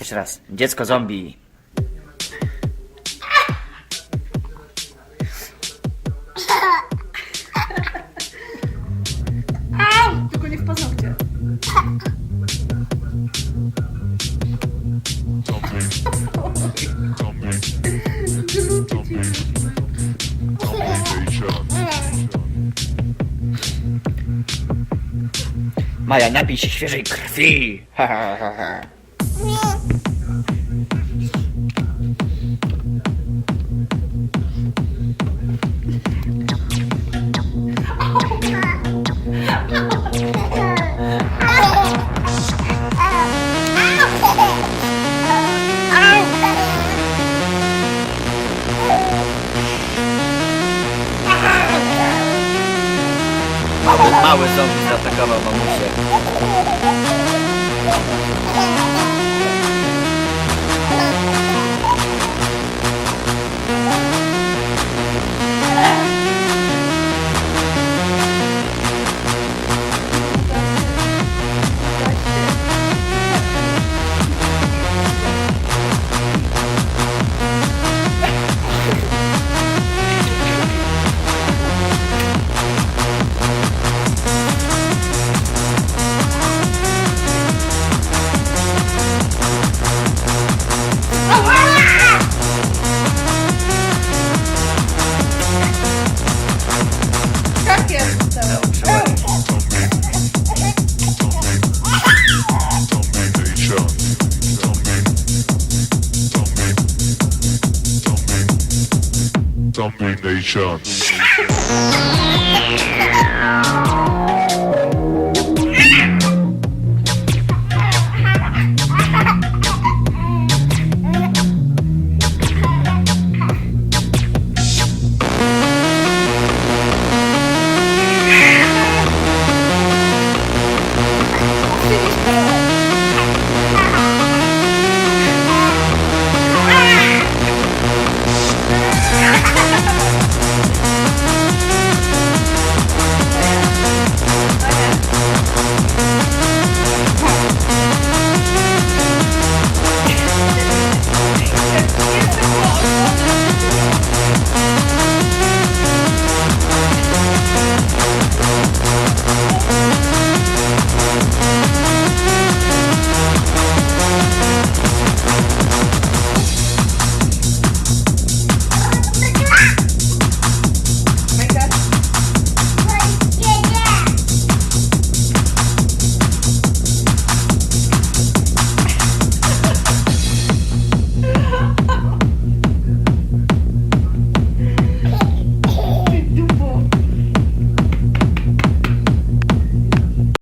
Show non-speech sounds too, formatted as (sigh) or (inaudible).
Jeszcze raz. Dziecko zombie. Tylko nie w paznokcie. Maja, napij się świeżej krwi. Ha, ha, ha, ha. Mały zombie zaatakował mamusię. Tak Domination. (laughs)